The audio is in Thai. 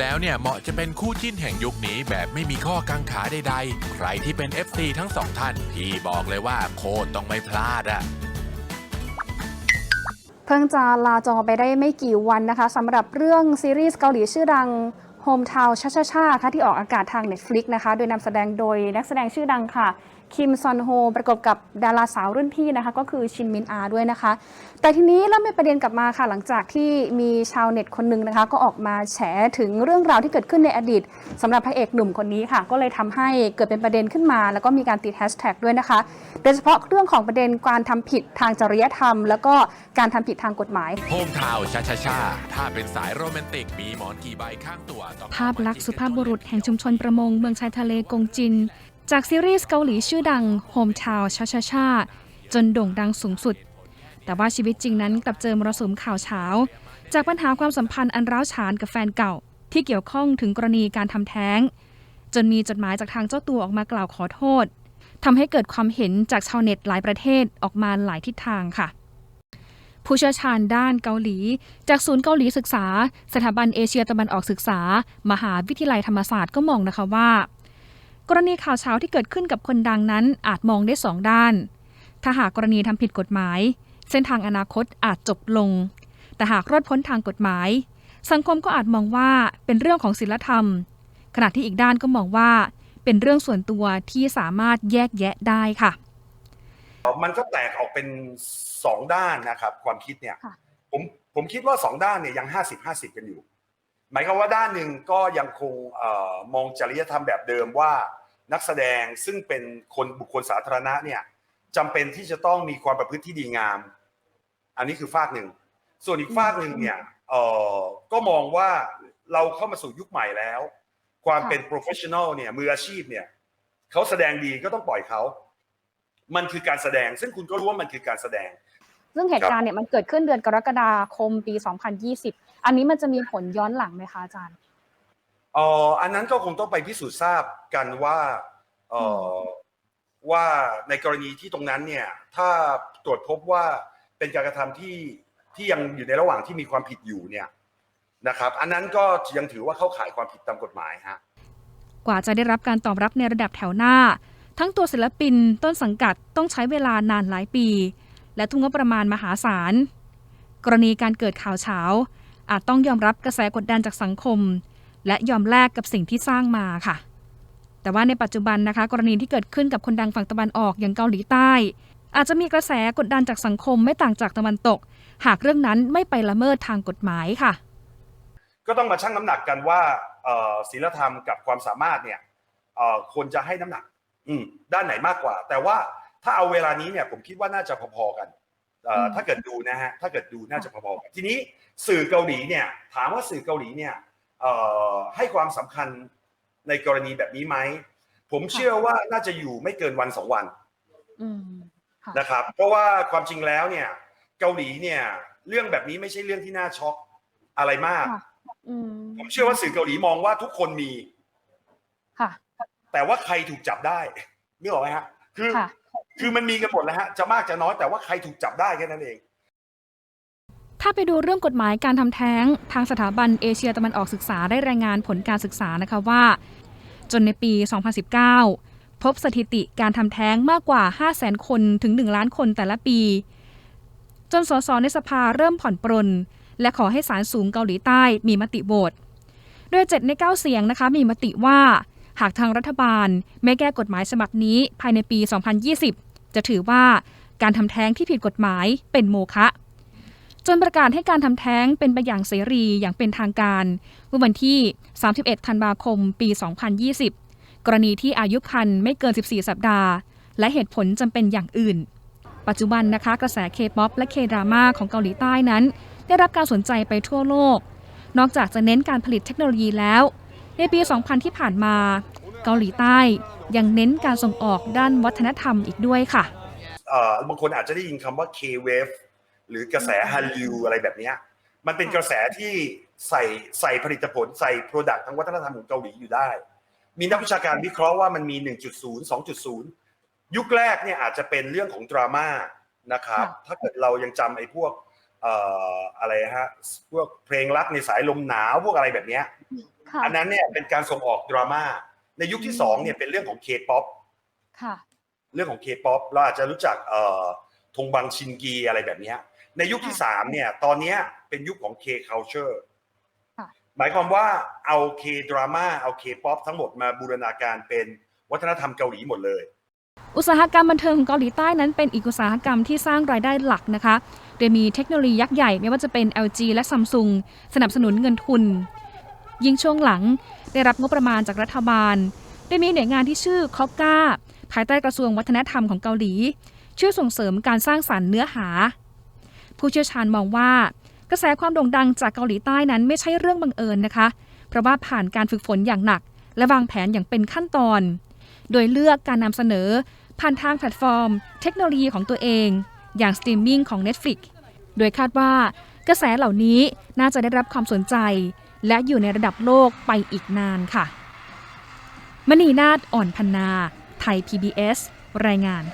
แล้วเนี่ยเหมาะจะเป็นคู่จิ้นแห่งยุคนี้แบบไม่มีข้อกังขาใดๆ ใครที่เป็น FC ทั้งสองท่านพี่บอกเลยว่าโคตรต้องไม่พลาดอะเพิ่งจะลาจอไปได้ไม่กี่วันนะคะสำหรับเรื่องซีรีส์เกาหลีชื่อดัง Hometown ชาชาชาค่ะที่ออกอากาศทาง Netflix นะคะ โดยนำแสดงโดยนักแสดงชื่อดังค่ะ คิมซอนโฮประกบกับดาราสาวรุ่นพี่นะคะ ก็คือชินมินอาด้วยนะคะ แต่ทีนี้เริ่มมีประเด็นกลับมาค่ะ หลังจากที่มีชาวเน็ตคนหนึ่งนะคะ ก็ออกมาแฉถึงเรื่องราวที่เกิดขึ้นในอดีตสำหรับพระเอกหนุ่มคนนี้ค่ะ ก็เลยทำให้เกิดเป็นประเด็นขึ้นมา แล้วก็มีการติดแฮชแท็กด้วยนะคะโดยเฉพาะเรื่องของประเด็นการทำผิดทางจริยธรรม แล้วก็การทำผิดทางกฎหมายโฮมทาวชาชาชาถ้าเป็นสายโรแมนติกมีหมอนกี่ใบข้างตัวต้องภาพลักษณ์สุภาพบุรุษแห่งชุมชนประมงเมืองชายทะเลกงจิน จากซีรีส์เกาหลีชื่อดัง Hometown ชาชาชาจนโด่งดังสูงสุด แต่ว่าชีวิตจริงนั้นกลับเจอมรสุมข่าวเช้า จากปัญหาความสัมพันธ์อันร้าวฉานกับแฟนเก่า ที่เกี่ยวข้องถึงกรณีการทำแท้ง จนมีจดหมายจากทางเจ้าตัวออกมากล่าวขอโทษทำให้เกิดความเห็นจากชาวเน็ตหลายประเทศออกมาหลายทิศทางค่ะ ผู้เชี่ยวชาญด้านเกาหลี จากศูนย์เกาหลีศึกษา สถาบันเอเชียตะวันออกศึกษา มหาวิทยาลัยธรรมศาสตร์ก็มองนะคะว่า กรณีข่าวเช้าที่เกิดขึ้นกับคนดังนั้นอาจมองได้สองด้าน ถ้าหากกรณีทำผิดกฎหมาย เส้นทางอนาคตอาจจบลง แต่หากรอดพ้นทางกฎหมาย สังคมก็อาจมองว่าเป็นเรื่องของศีลธรรม ขณะที่อีกด้านก็มองว่า เป็นเรื่องส่วนตัวที่สามารถแยกแยะได้ค่ะ มันก็แตกออกเป็นสองด้านนะครับ ความคิดเนี่ยค่ะผมผมคิดว่าสองด้านเนี่ยยังห้าสิบห้าสิบกันอยู่หมายความว่าด้านหนึ่งก็ยังคงเออมองจริยธรรมแบบเดิมว่า นักแสดงซึ่งเป็นคนบุคคลสาธารณะเนี่ยจำเป็นที่จะต้องมีความประพฤติที่ดีงาม อันนี้คือฝากหนึ่ง ส่วนอีกฝากหนึ่งเนี่ยเออก็มองว่าเราเข้ามาสู่ยุคใหม่แล้ว ความเป็น professional เนี่ยมืออาชีพเนี่ยเขาแสดงดีก็ต้องปล่อยเขา มันคือการแสดง ซึ่งคุณก็รู้ว่ามันคือการแสดง ซึ่งเหตุการณ์เนี่ยมันเกิดขึ้นเดือนกรกฎาคมปี 2020 อันนี้มันจะมีผลย้อนหลังไหมคะอาจารย์เอ่ออันนั้นก็คงต้องไปพิสูจน์ทราบกันว่า เอ่อว่าในกรณีที่ตรงนั้นเนี่ย ถ้าตรวจพบว่าเป็นการกระทำที่ที่ยังอยู่ในระหว่างที่มีความผิดอยู่เนี่ยนะครับ อันนั้นก็ยังถือว่าเข้าข่ายความผิดตามกฎหมายฮะกว่าจะได้รับการตอบรับในระดับแถวหน้า ทั้งตัวศิลปินต้นสังกัดต้องใช้เวลานานหลายปี และทุ่มงบประมาณมหาศาล กรณีการเกิดข่าวเช้า อาจต้องยอมรับกระแสกดดันจากสังคม และยอมแลกกับสิ่งที่สร้างมาค่ะ แต่ว่าในปัจจุบันนะคะกรณีที่เกิดขึ้นกับคนดังฝั่งตะวันออกอย่างเกาหลีใต้ อาจจะมีกระแสกดดันจากสังคมไม่ต่างจากตะวันตก หากเรื่องนั้นไม่ไปละเมิดทางกฎหมายค่ะ ก็ต้องมาชั่งน้ำหนักกันว่าเอ่อศีลธรรมกับความสามารถเนี่ยเอ่อควรจะให้น้ำหนักอืมด้านไหนมากกว่า แต่ว่าถ้าเอาเวลานี้เนี่ยผมคิดว่าน่าจะพอๆกันเอ่ออมถ้าเกิดดูนะฮะถ้าเกิดดูน่าจะพอๆกันทีนี้สื่อเกาหลีเนี่ยถามว่าสื่อเกาหลีเนี่ยเอ่อให้ความสำคัญ ในกรณีแบบนี้ไหม ผมเชื่อว่าน่าจะอยู่ไม่เกินวันสองวันอืมค่ะนะครับ เพราะว่าความจริงแล้วเนี่ย เกาหลีเนี่ย เรื่องแบบนี้ไม่ใช่เรื่องที่น่าช็อกอะไรมากค่ะอืมผมเชื่อว่าสื่อเกาหลีมองว่าทุกคนมีค่ะแต่ว่าใครถูกจับได้นึกออกไหมฮะ คือค่ะคือมันมีกันหมดแล้วฮะ จะมากจะน้อยแต่ว่าใครถูกจับได้แค่นั้นเอง ถ้าไปดูเรื่องกฎหมายการทำแท้ง ทางสถาบันเอเชียตะวันออกศึกษาได้รายงานผลการศึกษานะคะว่า จนในปี 2019 พบสถิติการทำแท้งมากกว่า 500,000 คนถึง 1 ล้านคนแต่ละปี จนสสในสภาเริ่มผ่อนปรน และขอให้ศาลสูงเกาหลีใต้มีมติโหวตโดย 7 ใน 9 เสียงนะคะมีมติว่า หากทางรัฐบาลไม่แก้กฎหมายฉบับนี้ภายในปี 2020 จะถือว่าการทำแท้งที่ผิดกฎหมายเป็นโมฆะ จนประกาศให้การทำแท้งเป็นไปอย่างเสรีอย่างเป็นทางการ เมื่อวันที่ 31 ธันวาคม ปี 2020 กรณีที่อายุคันไม่เกิน 14 สัปดาห์ และเหตุผลจำเป็นอย่างอื่น ปัจจุบันนะคะกระแสเคป๊อปและเคดราม่าของเกาหลีใต้นั้น ได้รับการสนใจไปทั่วโลก นอกจากจะเน้นการผลิตเทคโนโลยีแล้ว ในปี 2000 ที่ผ่านมา เกาหลีใต้ยังเน้นการส่งออกด้านวัฒนธรรมอีกด้วยค่ะบางคนอาจจะได้ยินคำว่า K-wave หรือกระแสฮันลิวอะไรแบบเนี้ยมันเป็นกระแสที่ใส่ใส่ผลิตผลใส่โปรดักต์ทางวัฒนธรรมของเกาหลีอยู่ได้ มีนักวิชาการวิเคราะห์ว่ามันมี 1.0 2.0 ยุคแรกเนี่ยอาจจะเป็นเรื่องของดราม่านะครับค่ะถ้าเกิดเรายังจำไอ้พวกเอ่ออะไรฮะพวกเพลงรักในสายลมหนาวพวกอะไรแบบเนี้ยค่ะอันนั้นเนี่ยเป็นการส่งออกดราม่าในยุคที่สองเนี่ยเป็นเรื่องของเคป๊อปค่ะเรื่องของเคป๊อปเราอาจจะรู้จักเอ่อธงบังชินกีอะไรแบบเนี้ย ในยุคที่ค่ะสามเนี่ย ตอนเนี้ยเป็นยุคของ K culture ค่ะหมายความว่าเอา K drama เอา K pop ทั้งหมดมาบูรณาการเป็นวัฒนธรรมเกาหลีหมดเลย อุตสาหกรรมบันเทิงของเกาหลีใต้นั้นเป็นอีกอุตสาหกรรมที่สร้างรายได้หลักนะคะ โดยมีเทคโนโลยียักษ์ใหญ่ไม่ว่าจะเป็น LG และ Samsung สนับสนุนเงินทุน ยิ่งช่วงหลังได้รับงบประมาณจากรัฐบาล โดยมีหน่วยงานที่ชื่อคอกาภายใต้กระทรวงวัฒนธรรมของเกาหลีช่วยส่งเสริมการสร้างสรรค์เนื้อหา ผู้เชี่ยวชาญมองว่ากระแสความโด่งดังจากเกาหลีใต้นั้นไม่ใช่เรื่องบังเอิญนะคะ เพราะว่าผ่านการฝึกฝนอย่างหนัก และวางแผนอย่างเป็นขั้นตอน โดยเลือกการนำเสนอ ผ่านทางแพลตฟอร์ม เทคโนโลยีของตัวเอง อย่างสตรีมมิ่งของ Netflix โดยคาดว่ากระแสเหล่านี้น่าจะได้รับความสนใจ และอยู่ในระดับโลกไปอีกนานค่ะ มณีนาฏอ่อนพันนา ไทย PBS รายงาน